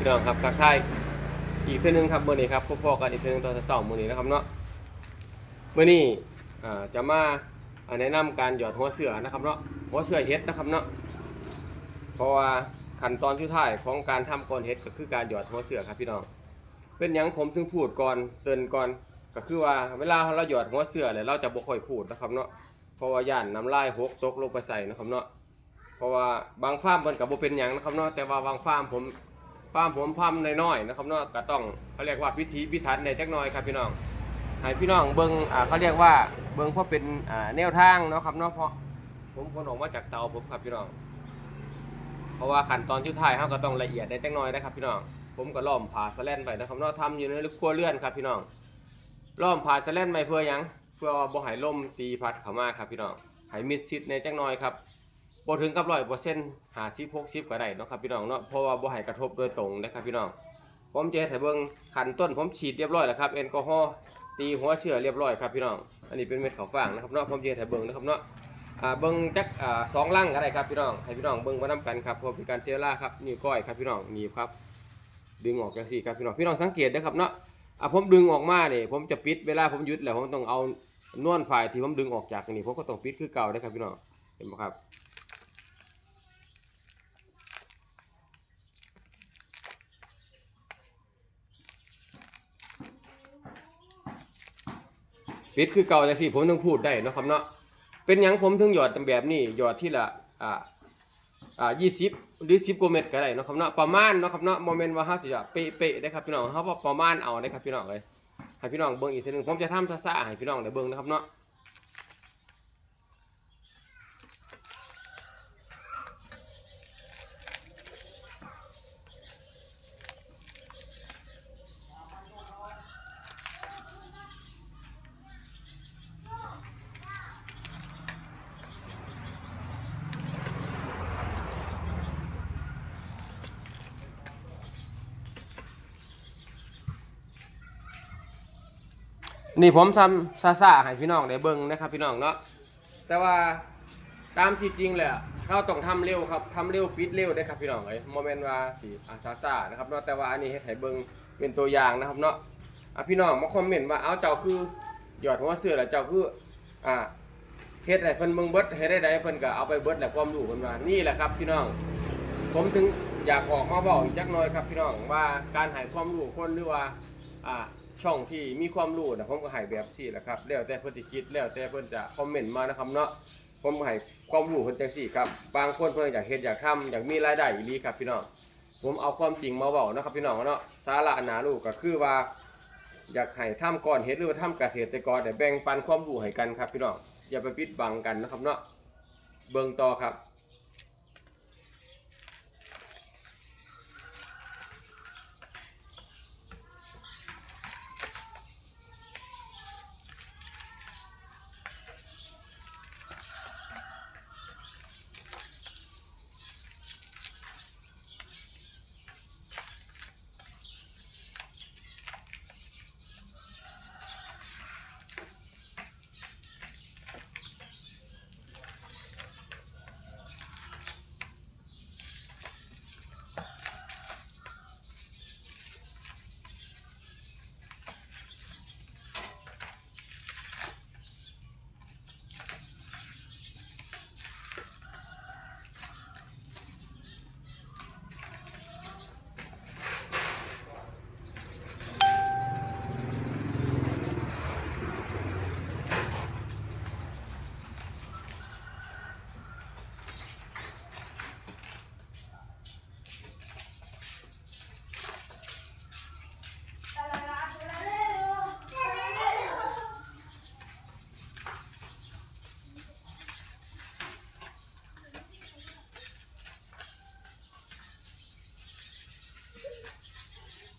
พี่น้องครับทักทายอีกเทื่อนึงครับเมื้อนี้ครับพบๆกันอีกเทื่อนึงตอนเช้าๆมื้อนี้นะครับเนาะเมื้อนี้จะมาแนะนำการหยอดหัวเสือนะครับเนาะหัวเสือเฮ็ดนะครับเนาะเพราะว่าขั้นตอนที่ท้ายของการทำก่อนเฮ็ดก็คือการหยอดหัวเสือครับพี่น้องเป็นยังผมถึงพูดก่อนเตือนก่อนก็คือว่าเวลาเราหยอดหัวเสือเนี่ยเราจะบ่ค่อยพูดนะครับเนาะเพราะว่าย่านน้ำลายหกตกลงไปใส่นะครับเนาะเพราะว่าบางฟาร์มเพิ่นก็บ่เป็นหยังนะครับเนาะแต่ว่าบางฟาร์มผม ฟามผมฟามน้อยๆนะครับเนาะก็ต้องเขาเรียกว่าพิธีพิถันในจักหน่อยครับพี่น้องให้พี่น้องเบิ่งอ่าเขาเรียกว่าเบิ่งเพราะเป็นอ่าแนวทางเนาะครับเนาะเพราะผมคนออกมาจากเตาผมครับพี่น้อง เพราะว่าขั้นตอนที่ท้ายเฮาก็ต้องละเอียดในจักหน่อยนะครับพี่น้องผมก็ล้อมผ่าสแลนไปนะครับเนาะทำอยู่ในครัวเรือนครับพี่น้องล้อมผ่าสแลนไปเพื่อยังเพื่อบ่ให้ลมตีพัดเข้ามาครับพี่น้องให้มิดชิดในจักหน่อยครับ บ่ถึงกับร้อยเปอร์เซ็นต์หาสิบหกสิบก็ได้เนาะครับพี่น้องเนาะเพราะว่าบ่ให้กระทบโดยตรงนะครับพี่น้องผมจะให้เบิ่งขันต้นผมฉีดเรียบร้อยแล้วครับแอลกอฮอล์ตีหัวเชื้อเรียบร้อยครับพี่น้อง อันนี้เป็นเม็ดข้าวฟ่างนะครับเนาะผมจะให้เบิ่งนะครับเนาะอ่าเบิ่งจักอ่าสองลังก็ได้ครับพี่น้องให้พี่น้องเบิ่งมานํกันครับเพราะเป็นการเจล่าครับนี่ก้อยครับพี่น้องนี่ครับ ดึงออกจังซี่ครับพี่น้องพี่น้องสังเกตนะครับเนาะอะผมดึงออกมาเนี่ยผมจะปิดเวลาผมยุดแล้วผมต้องเอานวลฝ่ายที่ผมดึงออกจากนี่ผมก็ต้องปิดคือเก่าเด้อครับพี่น้องเห็นไหมครับ ปิดคือเก่าจังซี่ผมต้องพูดได้เนาะครับเนาะเป็นหยังผมถึงหยอดแบบนี้หยอดที่ละอ่าอ่ายี่สิบหรือสิบกว่าเม็ดก็ได้เนาะครับเนาะประมาณเนาะครับเนาะโมเมนต์ว่าเฮาสิจะเป๊ะๆได้ครับพี่น้องเฮาว่าประมาณเอาได้ครับพี่น้องเลยให้พี่น้องเบิ่งอีกทีหนึงผมจะทำซ่าๆให้พี่น้องได้เบิ่งนะครับเนาะ นี่ผมทำซ่าให้พี่น้องได้เบิ่งนะครับพี่น้องเนาะแต่ว่าตามที่จริงแล้วเราต้องทำเร็วครับทำเร็วปิดเร็วได้ครับพี่น้องเอ้ยโมเมนต์ว่าสิอ่าซานะครับเนาะแต่ว่าอันนี้เฮ็ดให้เบิ่งเป็นตัวอย่างนะครับเนาะอะพี่น้องมาคอมเมนต์ว่าเอาเจ้าคือหยอดหัวเสือแล้วเจ้าคืออ่าเฮ็ดให้เพิ่นเบิ่งเบิดเฮ็ดได้ใดเพิ่นก็เอาไปเบิดแหละความรู้เพิ่นว่านี่แหละครับพี่น้องผมถึงอยากออกมาบอกอีกจักหน่อยครับพี่น้องว่าการให้ความรู้คนหรือว่าอ่า ช่องที่มีความรู้นะผมก็ให้แบบสี่แหละครับแล้วแต่เพิ่นสิคิดแล้วแต่เพิ่นจะคอมเมนต์มานะครับเนาะผมก็ให้ความรู้เพิ่นจังซี่ครับบางคนเพิ่นอยากเฮ็ดอยากทำอยากมีรายได้อีหลีครับพี่น้องผมเอาความจริงมาเว้านะครับพี่น้องเนาะสาระหนาลูกก็คือว่า อยากให้ทำก่อนเฮ็ดหรือว่าทำเกษตรกรแต่แบ่งปันความรู้ให้กันครับพี่น้องอย่าไปปิดบังกันนะครับเนาะเบิ่งต่อครับ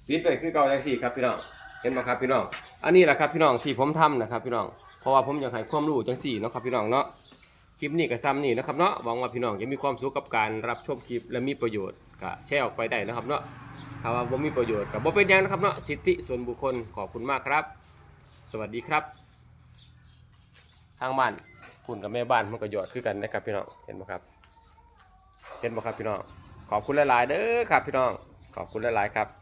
ปิดไปคือเก่าจังสี่ครับพี่น้องเห็นไหมครับพี่น้อง อันนี้แหละครับพี่น้องที่ผมทำนะครับพี่น้อง เพราะว่าผมอยากให้ความรู้จังสี่เนาะครับพี่น้องเนาะ คลิปนี้ก็ซ้ำนี่นะครับเนาะ หวังว่าพี่น้องจะมีความสุขกับการรับชมคลิปและมีประโยชน์ก็แชร์ออกไปได้นะครับเนาะถ้าว่าบ่มีประโยชน์ก็บ่เป็นยังนะครับเนาะ สิทธิส่วนบุคคลขอบคุณมากครับ สวัสดีครับ ทางบ้านคุณกับแม่บ้านมันก็หยอดคือกันนะครับพี่น้อง เห็นไหมครับ เห็นไหมครับพี่น้อง ขอบคุณหลาย ๆ เด้อครับพี่น้อง ขอบคุณหลาย ๆ ครับ